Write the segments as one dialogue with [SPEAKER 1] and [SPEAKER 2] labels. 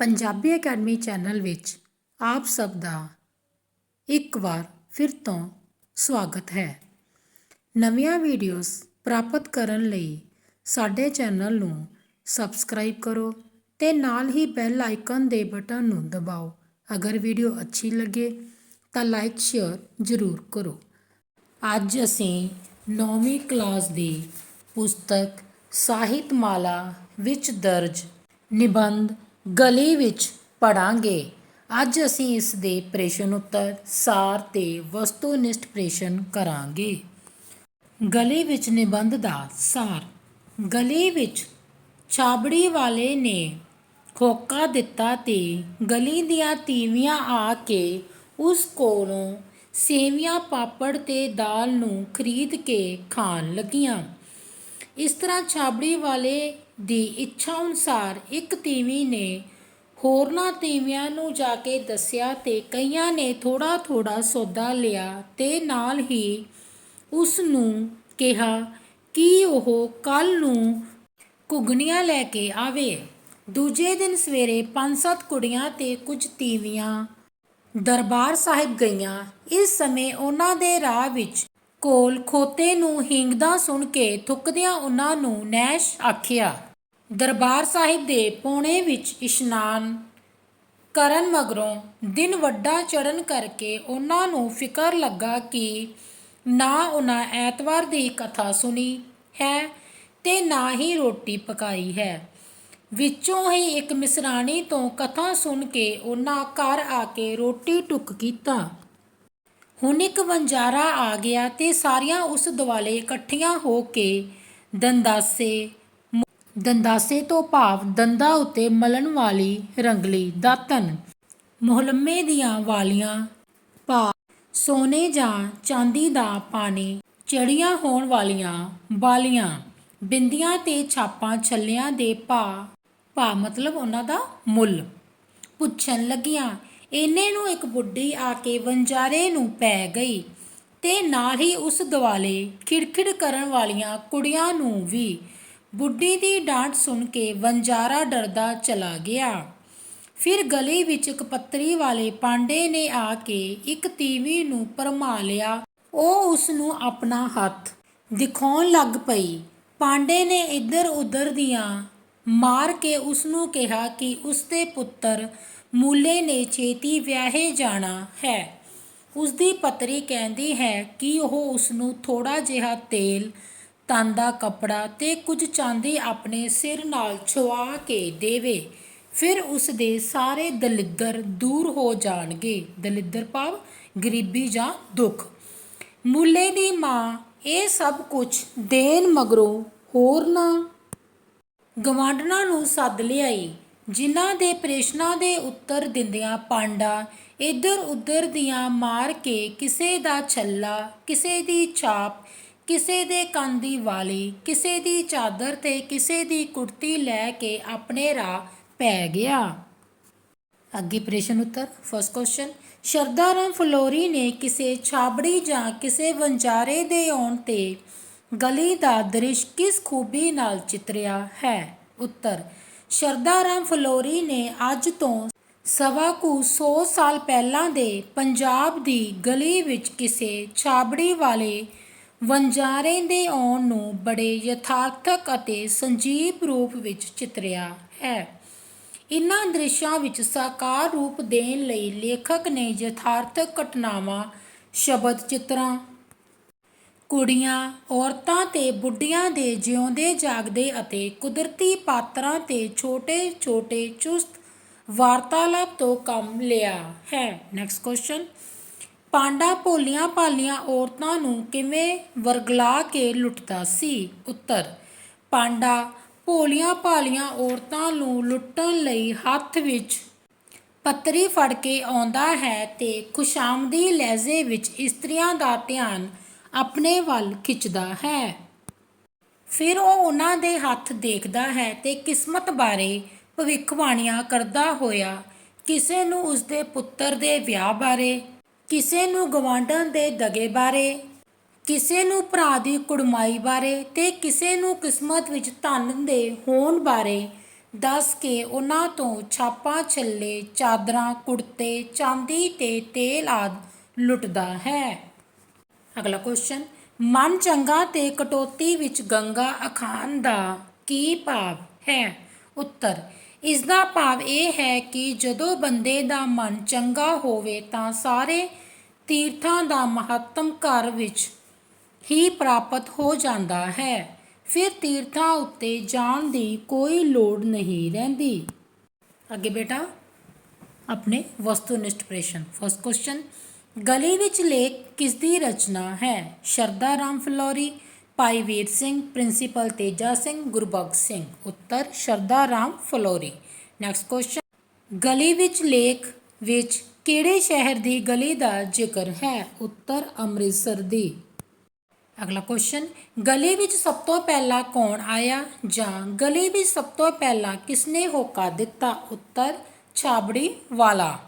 [SPEAKER 1] Punjabi academy channel ਵਿੱਚ ਆਪ ਸਭ ਦਾ ਇੱਕ ਵਾਰ ਫਿਰ ਤੋਂ ਸਵਾਗਤ ਹੈ। ਨਵੀਆਂ ਵੀਡੀਓਜ਼ ਪ੍ਰਾਪਤ ਕਰਨ ਲਈ ਸਾਡੇ ਚੈਨਲ ਨੂੰ ਸਬਸਕ੍ਰਾਈਬ ਕਰੋ ਤੇ ਨਾਲ ਹੀ ਬੈਲ ਆਈਕਨ ਦੇ ਬਟਨ ਨੂੰ ਦਬਾਓ। ਅਗਰ ਵੀਡੀਓ ਅੱਛੀ ਲੱਗੇ ਤਾਂ ਲਾਈਕ, ਸ਼ੇਅਰ ਜ਼ਰੂਰ ਕਰੋ। ਅੱਜ ਅਸੀਂ 9ਵੀਂ ਕਲਾਸ ਦੀ ਪੁਸਤਕ ਸਾਹਿਤਮਾਲਾ ਵਿੱਚ ਦਰਜ ਨਿਬੰਧ ਗਲੀ ਵਿੱਚ ਪੜਾਂਗੇ। ਅੱਜ ਅਸੀਂ ਇਸ ਦੇ ਪ੍ਰਸ਼ਨ ਉੱਤਰ, ਸਾਰ ਤੇ ਵਸਤੂਨਿਸ਼ਟ ਪ੍ਰਸ਼ਨ ਕਰਾਂਗੇ। ਗਲੀ ਵਿੱਚ ਨਿਬੰਧ ਦਾ ਸਾਰ। ਗਲੀ ਵਿੱਚ ਛਾਬੜੀ ਵਾਲੇ ਨੇ ਖੋਕਾ ਦਿੱਤਾ ਤੇ ਗਲੀ ਦੀਆਂ ਤੀਵੀਆਂ ਆ ਕੇ ਉਸ ਕੋਲੋਂ ਸੇਵੀਆਂ ਪਾਪੜ ਤੇ ਦਾਲ ਨੂੰ ਖਰੀਦ ਕੇ ਖਾਣ ਲੱਗੀਆਂ। ਇਸ ਤਰ੍ਹਾਂ ਛਾਬੜੀ ਵਾਲੇ ਦੀ ਇੱਛਾ ਅਨੁਸਾਰ ਇੱਕ ਤੀਵੀ ਨੇ ਹੋਰਨਾਂ ਤੀਵੀਆਂ ਨੂੰ ਜਾ ਕੇ ਦੱਸਿਆ ਤੇ ਕਈਆਂ ਨੇ ਥੋੜਾ ਥੋੜਾ ਸੌਦਾ ਲਿਆ ਤੇ ਨਾਲ ਹੀ ਉਸ ਨੂੰ ਕਿਹਾ, ਕਿ ਉਹ ਕੱਲ ਨੂੰ ਘੁਗਨੀਆਂ ਲੈ ਕੇ ਆਵੇ? ਦੂਜੇ ਦਿਨ ਸਵੇਰੇ ਪੰਜ ਸੱਤ ਕੁੜੀਆਂ ਤੇ ਕੁਝ ਤੀਵੀਆਂ ਦਰਬਾਰ ਸਾਹਿਬ ਗਈਆਂ। ਇਸ ਸਮੇਂ ਉਹਨਾਂ ਦੇ ਰਾਹ ਵਿੱਚ ਕੋਲ ਖੋਤੇ ਨੂੰ ਹਿੰਗਦਾ ਸੁਣ ਕੇ ਥੁੱਕਦਿਆਂ ਉਹਨਾਂ ਨੂੰ ਨੈਸ਼ ਆਖਿਆ ਦਰਬਾਰ ਸਾਹਿਬ ਦੇ ਪੌਣੇ ਵਿੱਚ ਇਸ਼ਨਾਨ ਕਰਨ ਮਗਰੋਂ ਦਿਨ ਵੱਡਾ ਚੜਨ ਕਰਕੇ ਉਹਨਾਂ ਨੂੰ ਫਿਕਰ ਲੱਗਾ ਕਿ ਨਾ ਉਹਨਾਂ ਐਤਵਾਰ ਦੀ ਕਥਾ ਸੁਣੀ ਹੈ ਤੇ ਨਾ ਹੀ ਰੋਟੀ ਪਕਾਈ ਹੈ। ਵਿੱਚੋਂ ਹੀ ਇੱਕ ਮਿਸਰਾਣੀ ਤੋਂ ਕਥਾ ਸੁਣ ਕੇ ਉਹਨਾਂ ਘਰ ਆ ਕੇ ਰੋਟੀ ਟੁੱਕ ਕੀਤਾ। ਹੁਣ ਇੱਕ ਵੰਜਾਰਾ ਆ ਗਿਆ ਤੇ ਸਾਰੀਆਂ ਉਸ ਦੁਆਲੇ ਇਕੱਠੀਆਂ ਹੋ ਕੇ ਦੰਦਾਸੇ ਦੰਦਾਸੇ ਤੋਂ ਭਾਵ ਦੰਦਾਂ ਉੱਤੇ ਮਲਣ ਵਾਲੀ ਰੰਗਲੀ ਦਾਤਨ ਮੁਹੱਲਮੇ ਦੀਆਂ ਵਾਲੀਆਂ ਪਾ ਸੋਨੇ ਜਾਂ ਚਾਂਦੀ ਦਾ ਪਾਣੀ ਚੜੀਆਂ ਹੋਣ ਵਾਲੀਆਂ ਬਾਲੀਆਂ। ਬਿੰਦੀਆਂ ਤੇ ਛਾਪਾਂ ਛੱਲਿਆਂ ਦੇ ਭਾ ਭਾ ਮਤਲਬ ਉਹਨਾਂ ਦਾ ਮੁੱਲ। ਪੁੱਛਣ ਲੱਗੀਆਂ, ਇਹਨੇ ਨੂੰ ਇੱਕ ਬੁੱਢੀ ਆ ਕੇ ਵੰਜਾਰੇ ਨੂੰ ਪੈ ਗਈ ਤੇ ਨਾਲ ਹੀ ਉਸ ਦੁਆਲੇ ਖਿੜਖਿੜ ਕਰਨ ਵਾਲੀਆਂ ਕੁੜੀਆਂ ਨੂੰ ਵੀ ਬੁੱਢੀ ਦੀ ਡਾਂਟ ਸੁਣ ਕੇ ਵੰਜਾਰਾ ਡਰਦਾ ਚਲਾ ਗਿਆ। ਫਿਰ ਗਲੀ ਵਿੱਚ ਇੱਕ ਵਾਲੇ ਪਾਂਡੇ ਨੇ ਆ ਕੇ ਇੱਕ ਤੀਵੀ ਨੂੰ ਪਰਮਾ ਲਿਆ। ਉਹ ਉਸ ਨੂੰ ਆਪਣਾ ਹੱਥ ਦਿਖਾਉਣ ਲੱਗ ਪਈ। ਪਾਂਡੇ ਨੇ ਇੱਧਰ ਉੱਧਰ ਦੀਆਂ ਮਾਰ ਕੇ ਉਸ ਨੂੰ ਕਿਹਾ ਕਿ ਉਸ ਦੇ ਪੁੱਤਰ ਮੂਲੇ ਨੇ ਛੇਤੀ ਵਿਆਹੇ ਜਾਣਾ ਹੈ। ਉਸ ਦੀ ਪਤਰੀ ਕਹਿੰਦੀ ਹੈ ਕਿ ਉਹ ਉਸ ਨੂੰ ਥੋੜਾ ਜਿਹਾ ਤੇਲ ਤਨ ਦਾ ਕੱਪੜਾ ਤੇ ਕੁਝ ਚਾਂਦੀ ਆਪਣੇ ਸਿਰ ਨਾਲ ਛੁਆ ਕੇ ਦੇਵੇ। ਫਿਰ ਉਸ ਦੇ ਸਾਰੇ ਦਲਿੱਦਰ ਦੂਰ ਹੋ ਜਾਣਗੇ। ਦਲਿੱਦਰ ਭਾਵ ਗਰੀਬੀ ਜਾਂ ਦੁੱਖ। ਮੂਲੇ ਦੀ ਮਾਂ, ਇਹ ਸਭ ਕੁਝ ਦੇਣ ਮਗਰੋਂ ਹੋਰ ਨਾ। ਗਵਾਂਢਣਾ ਨੂੰ ਸੱਦ ਲਿਆਈ। ਜਿਨ੍ਹਾਂ ਦੇ ਪ੍ਰੇਸ਼ਨਾਂ ਦੇ ਉੱਤਰ ਦਿੰਦਿਆਂ ਪਾਂਡਾ ਇੱਧਰ ਉੱਧਰ ਦੀਆਂ ਮਾਰ ਕੇ ਕਿਸੇ ਦਾ ਛੱਲਾ, ਕਿਸੇ ਦੀ ਛਾਪ ਕਿਸੇ ਦੇ ਕੰਨ ਦੀ ਵਾਲੀ, ਕਿਸੇ ਦੀ ਚਾਦਰ ਤੇ ਕਿਸੇ ਦੀ ਕੁੜਤੀ ਲੈ ਕੇ ਆਪਣੇ ਰਾਹ ਪੈ ਗਿਆ। ਅੱਗੇ ਪ੍ਰਸ਼ਨ ਉੱਤਰ ਫਸਟ ਕੁਐਸਚਨ ਸ਼ਰਦਾਰਾਮ ਫਲੋਰੀ ਨੇ ਕਿਸੇ ਛਾਬੜੀ ਜਾਂ ਕਿਸੇ ਵੰਜਾਰੇ ਦੇ ਆਉਣ ਤੇ ਗਲੀ ਦਾ ਦ੍ਰਿਸ਼ ਕਿਸ ਖੂਬੀ ਨਾਲ ਚਿਤਰਿਆ ਹੈ? ਉੱਤਰ ਸ਼ਰਦਾਰਾਮ ਫਲੋਰੀ ਨੇ ਅੱਜ ਤੋਂ ਸਵਾ ਕੁ 100 ਸਾਲ ਪਹਿਲਾਂ ਦੇ ਪੰਜਾਬ ਦੀ ਗਲੀ ਵਿੱਚ ਕਿਸੇ ਛਾਬੜੀ ਵਾਲੇ ਵੰਜਾਰੇ ਦੇ ਆਉਣ ਨੂੰ ਬੜੇ ਯਥਾਰਥਕ ਅਤੇ ਸੰਜੀਵ ਰੂਪ ਵਿੱਚ ਚਿਤਰਿਆ ਹੈ। ਇਨ੍ਹਾਂ ਦ੍ਰਿਸ਼ਾਂ ਵਿੱਚ ਸਾਕਾਰ ਰੂਪ ਦੇਣ ਲਈ ਲੇਖਕ ਨੇ ਯਥਾਰਥਕ ਘਟਨਾਵਾਂ, ਸ਼ਬਦ ਚਿੱਤਰਾਂ, ਕੁੜੀਆਂ, ਔਰਤਾਂ ਤੇ ਬੁੱਢੀਆਂ ਦੇ ਜਿਉਂਦੇ, ਜਾਗਦੇ ਅਤੇ ਕੁਦਰਤੀ ਪਾਤਰਾਂ ਤੇ ਛੋਟੇ-ਛੋਟੇ ਚੁਸਤ ਵਾਰਤਾਲਾਪ ਤੋਂ ਕੰਮ ਲਿਆ ਹੈ। ਨੈਕਸਟ ਕੁਐਸਚਨ ਪਾਂਡਾ ਭੋਲੀਆਂ ਭਾਲੀਆਂ ਔਰਤਾਂ ਨੂੰ ਕਿਵੇਂ ਵਰਗਲਾ ਕੇ ਲੁੱਟਦਾ ਸੀ? ਉੱਤਰ, ਪਾਂਡਾ ਭੋਲੀਆਂ ਭਾਲੀਆਂ ਔਰਤਾਂ ਨੂੰ ਲੁੱਟਣ ਲਈ ਹੱਥ ਵਿੱਚ ਪੱਤਰੀ ਫੜ ਕੇ ਆਉਂਦਾ ਹੈ ਤੇ ਖੁਸ਼ਾਮਦੀ ਲਹਿਜ਼ੇ ਵਿੱਚ ਇਸਤਰੀਆਂ ਦਾ ਧਿਆਨ ਆਪਣੇ ਵੱਲ ਖਿੱਚਦਾ ਹੈ। ਫਿਰ ਉਹ ਉਹਨਾਂ ਦੇ ਹੱਥ ਦੇਖਦਾ ਹੈ ਤੇ ਕਿਸਮਤ ਬਾਰੇ ਭਵਿੱਖਬਾਣੀਆਂ ਕਰਦਾ ਹੋਇਆ ਕਿਸੇ ਨੂੰ ਉਸਦੇ ਪੁੱਤਰ ਦੇ ਵਿਆਹ ਬਾਰੇ ਕਿਸੇ ਨੂੰ ਗਵਾਂਢਣ ਦੇ ਦਗੇ ਬਾਰੇ, ਕਿਸੇ ਨੂੰ ਭਰਾ ਦੀ ਕੁੜਮਾਈ ਬਾਰੇ ਤੇ ਕਿਸੇ ਨੂੰ ਕਿਸਮਤ ਵਿੱਚ ਧਨ ਦੇ ਹੋਣ ਬਾਰੇ ਦੱਸ ਕੇ ਉਹਨਾਂ ਤੋਂ ਛਾਪਾਂ, ਛੱਲੇ, ਚਾਦਰਾਂ, ਕੁੜਤੇ, ਚਾਂਦੀ ਤੇ ਤੇਲ ਆਦਿ ਲੁੱਟਦਾ ਹੈ। ਅਗਲਾ ਕੁਐਸਚਨ ਮਨ ਚੰਗਾ ਤੇ ਕਟੌਤੀ ਵਿੱਚ ਗੰਗਾ ਅਖਾਨ ਦਾ ਕੀ ਭਾਵ ਹੈ? ਉੱਤਰ ਇਸ ਦਾ ਭਾਵ ਇਹ ਹੈ ਕਿ ਜਦੋਂ ਬੰਦੇ ਦਾ ਮਨ ਚੰਗਾ ਹੋਵੇ ਤਾਂ ਸਾਰੇ ਤੀਰਥਾਂ ਦਾ ਮਹੱਤਮ ਘਰ ਵਿੱਚ ਹੀ ਪ੍ਰਾਪਤ ਹੋ ਜਾਂਦਾ ਹੈ। ਫਿਰ ਤੀਰਥਾਂ ਉੱਤੇ ਜਾਣ ਦੀ ਕੋਈ ਲੋੜ ਨਹੀਂ ਰਹਿੰਦੀ। ਅੱਗੇ ਬੇਟਾ, ਆਪਣੇ ਵਸਤੂਨਿਸ਼ਟ ਪ੍ਰਸ਼ਨ। ਫਸਟ ਕੁਐਸਚਨ ਗਲੀ ਵਿੱਚ ਲੇਖ ਕਿਸ ਦੀ ਰਚਨਾ ਹੈ? ਸ਼ਰਦਾ ਰਾਮ ਫਲੋਰੀ ਭਾਈ ਵੀਰ ਸਿੰਘ, ਪ੍ਰਿੰਸੀਪਲ ਤੇਜਾ ਸਿੰਘ, ਗੁਰਬਖਸ਼ ਸਿੰਘ। ਉੱਤਰ, ਸ਼ਰਦਾ ਰਾਮ ਫਲੋਰੀ। ਨੈਕਸਟ ਕੁਐਸਚਨ ਗਲੀ ਵਿੱਚ ਲੇਖ ਵਿੱਚ ਕਿਹੜੇ ਸ਼ਹਿਰ ਦੀ ਗਲੀ ਦਾ ਜ਼ਿਕਰ ਹੈ? ਉੱਤਰ, ਅੰਮ੍ਰਿਤਸਰ ਦੀ। ਅਗਲਾ ਕੁਐਸਚਨ ਗਲੀ ਵਿੱਚ ਸਭ ਤੋਂ ਪਹਿਲਾਂ ਕੌਣ ਆਇਆ ਜਾਂ ਗਲੀ ਵਿੱਚ ਸਭ ਤੋਂ ਪਹਿਲਾਂ ਕਿਸਨੇ ਹੋਕਾ ਦਿੱਤਾ? ਉੱਤਰ ਛਾਬੜੀ ਵਾਲਾ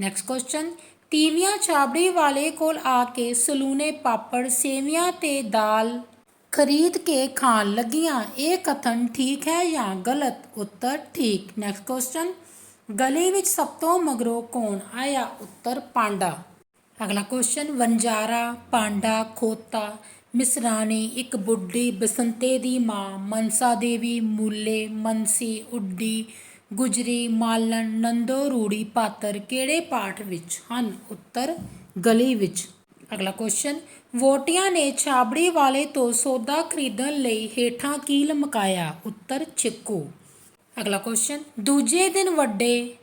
[SPEAKER 1] ਨੈਕਸਟ ਕੁਐਸਚਨ ਤੀਵੀਆਂ ਚਾਬੜੀ ਵਾਲੇ ਕੋਲ ਆ ਕੇ ਸਲੂਨੇ ਪਾਪੜ, ਸੇਵੀਆਂ ਤੇ ਦਾਲ ਖਰੀਦ ਕੇ ਖਾਣ ਲੱਗੀਆਂ। ਇਹ ਕਥਨ ਠੀਕ ਹੈ ਜਾਂ ਗਲਤ? ਉੱਤਰ ਠੀਕ। ਨੈਕਸਟ ਕੁਐਸਚਨ ਗਲੀ ਵਿੱਚ ਸਭ ਤੋਂ ਮਗਰੋਂ ਕੌਣ ਆਇਆ? ਉੱਤਰ ਪਾਂਡਾ। ਅਗਲਾ ਕੁਐਸਚਨ ਵੰਜਾਰਾ ਪਾਂਡਾ, ਖੋਤਾ, ਮਿਸਰਾਣੀ, ਇੱਕ ਬੁੱਢੀ, ਬਸੰਤੇ ਦੀ ਮਾਂ, ਮਨਸਾ ਦੇਵੀ, ਮੂਲੇ, ਮਨਸੀ, ਉੱਡੀ ਗੁਜਰੀ, ਮਾਲਣ, ਨੰਦੋ, ਰੂੜੀ, ਪਾਤਰ ਕਿਹੜੇ ਪਾਠ ਵਿੱਚ ਹਨ? ਉੱਤਰ ਗਲੀ ਵਿੱਚ। ਅਗਲਾ ਕੁਐਸਚਨ ਵੋਟੀਆਂ ਨੇ ਛਾਬੜੀ ਵਾਲੇ ਤੋਂ ਸੌਦਾ ਖਰੀਦਣ ਲਈ ਹੇਠਾਂ ਕੀ ਲਮਕਾਇਆ ਉੱਤਰ ਛਿੱਕੂ ਅਗਲਾ ਕੁਐਸਚਨ ਦੂਜੇ ਦਿਨ ਵੱਡੇ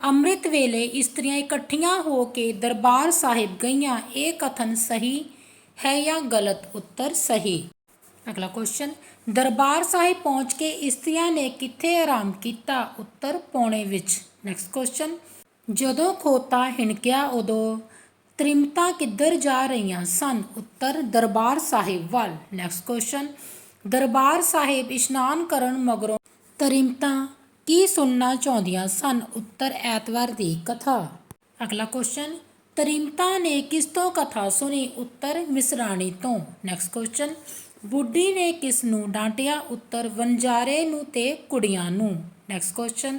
[SPEAKER 1] ਅੰਮ੍ਰਿਤ ਵੇਲੇ ਇਸਤਰੀਆਂ ਇਕੱਠੀਆਂ ਹੋ ਕੇ ਦਰਬਾਰ ਸਾਹਿਬ ਗਈਆਂ, ਇਹ ਕਥਨ ਸਹੀ ਹੈ ਜਾਂ ਗਲਤ? ਉੱਤਰ ਸਹੀ। ਅਗਲਾ ਕੁਐਸਚਨ ਦਰਬਾਰ ਸਾਹਿਬ ਪਹੁੰਚ ਕੇ ਇਸਤਰੀਆਂ ਨੇ ਕਿੱਥੇ ਆਰਾਮ ਕੀਤਾ? ਉੱਤਰ ਪੌਣੇ ਵਿੱਚ। ਨੈਕਸਟ ਕੁਐਸਚਨ ਜਦੋਂ ਖੋਤਾ ਹਿਣਕਿਆ ਉਦੋਂ ਤ੍ਰਿਮਤਾ ਕਿੱਧਰ ਜਾ ਰਹੀਆਂ ਸਨ? ਉੱਤਰ, ਦਰਬਾਰ ਸਾਹਿਬ ਵੱਲ। ਨੈਕਸਟ ਕੁਐਸਚਨ ਦਰਬਾਰ ਸਾਹਿਬ ਇਸ਼ਨਾਨ ਕਰਨ ਮਗਰੋਂ ਤ੍ਰਿਮਤਾ ਕੀ ਸੁਣਨਾ ਚਾਹੁੰਦੀਆਂ ਸਨ? ਉੱਤਰ, ਐਤਵਾਰ ਦੀ ਕਥਾ। ਅਗਲਾ ਕੁਐਸਚਨ ਤ੍ਰਿਮਤਾ ਨੇ ਕਿਸ ਤੋਂ ਕਥਾ ਸੁਣੀ? ਉੱਤਰ, ਮਿਸਰਾਣੀ ਤੋਂ। ਨੈਕਸਟ ਕੁਐਸਚਨ ਬੁੱਢੀ ਨੇ ਕਿਸ ਨੂੰ ਡਾਂਟਿਆ ਉੱਤਰ ਵੰਜਾਰੇ ਨੂੰ ਤੇ ਕੁੜੀਆਂ ਨੂੰ। ਨੈਕਸਟ ਕੁਐਸਚਨ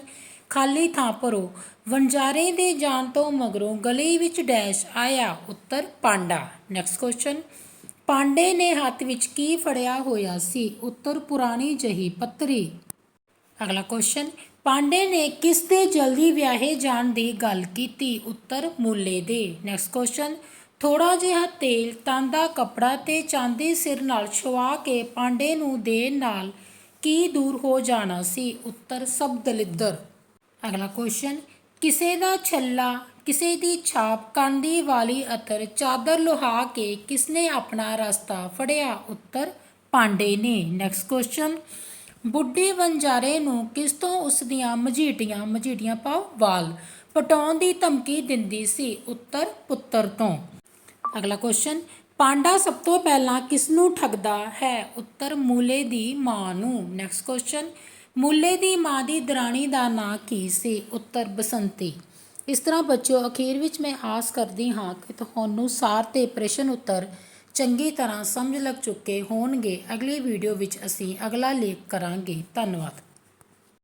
[SPEAKER 1] ਖਾਲੀ ਥਾਂ ਭਰੋ। ਵੰਜਾਰੇ ਦੇ ਜਾਣ ਤੋਂ ਮਗਰੋਂ ਗਲੀ ਵਿੱਚ ਡੈਸ਼ ਆਇਆ, ਉੱਤਰ, ਪਾਂਡਾ। ਨੈਕਸਟ ਕੁਐਸਚਨ ਪਾਂਡੇ ਨੇ ਹੱਥ ਵਿੱਚ ਕੀ ਫੜਿਆ ਹੋਇਆ ਸੀ? ਉੱਤਰ, ਪੁਰਾਣੀ ਜਹੀ ਪੱਤਰੀ। ਅਗਲਾ ਕੁਐਸਚਨ ਪਾਂਡੇ ਨੇ ਕਿਸ ਦੇ ਜਲਦੀ ਵਿਆਹੇ ਜਾਣ ਦੀ ਗੱਲ ਕੀਤੀ? ਉੱਤਰ, ਮੁੱਲੇ ਦੇ। ਨੈਕਸਟ ਕੁਐਸਚਨ ਥੋੜਾ ਜਿਹਾ ਤੇਲ ਤਾਂਦਾ ਕਪੜਾ ਤੇ ਚਾਂਦੀ ਸਿਰ ਨਾਲ ਛੁਆ ਕੇ ਪਾਂਡੇ ਨੂੰ ਦੇਣ ਨਾਲ ਕੀ ਦੂਰ ਹੋ ਜਾਣਾ ਸੀ? ਉੱਤਰ ਸਭ ਦਲਿੱਦਰ ਅਗਲਾ ਕੁਐਸਚਨ ਕਿਸੇ ਦਾ ਛੱਲਾ, ਕਿਸੇ ਦੀ ਛਾਪ ਕਾਂਦੀ ਵਾਲੀ ਅਤਰ ਚਾਦਰ ਲੁਹਾ ਕੇ ਕਿਸਨੇ ਆਪਣਾ ਰਸਤਾ ਫੜਿਆ? ਉੱਤਰ ਪਾਂਡੇ ਨੇ। ਨੈਕਸਟ ਕੁਐਸਚਨ ਬੁੱਢੀ ਵੰਜਾਰੇ ਨੂੰ ਕਿਸ ਤੋਂ ਉਸ ਦੀਆਂ ਮਝੀਟੀਆਂ ਮਝੀਟੀਆਂ ਪਾਓ? ਵਾਲ। ਪਟਾਉਣ ਦੀ ਧਮਕੀ ਦਿੰਦੀ ਸੀ। ਉੱਤਰ ਪੁੱਤਰ ਤੋਂ। ਅਗਲਾ ਕੁਐਸਚਨ ਪਾਂਡਾ ਸਭ ਤੋਂ ਪਹਿਲਾਂ ਕਿਸ ਨੂੰ ਠੱਗਦਾ ਹੈ? ਉੱਤਰ, ਮੂਲੇ ਦੀ ਮਾਂ ਨੂੰ। ਨੈਕਸਟ ਕੁਐਸਚਨ ਮੂਲੇ ਦੀ ਮਾਂ ਦੀ ਦਰਾਣੀ ਦਾ ਨਾਂ ਕੀ ਸੀ? ਉੱਤਰ, ਬਸੰਤੀ। ਇਸ ਤਰ੍ਹਾਂ ਬੱਚਿਓ, ਅਖੀਰ ਵਿੱਚ ਮੈਂ ਆਸ ਕਰਦੀ ਹਾਂ ਕਿ ਤੁਹਾਨੂੰ ਸਾਰ ਤੇ ਪ੍ਰਸ਼ਨ ਉੱਤਰ ਚੰਗੀ ਤਰ੍ਹਾਂ ਸਮਝ ਲੱਗ ਚੁੱਕੇ ਹੋਣਗੇ। ਅਗਲੀ ਵੀਡੀਓ ਵਿੱਚ ਅਸੀਂ ਅਗਲਾ ਲੇਖ ਕਰਾਂਗੇ। ਧੰਨਵਾਦ।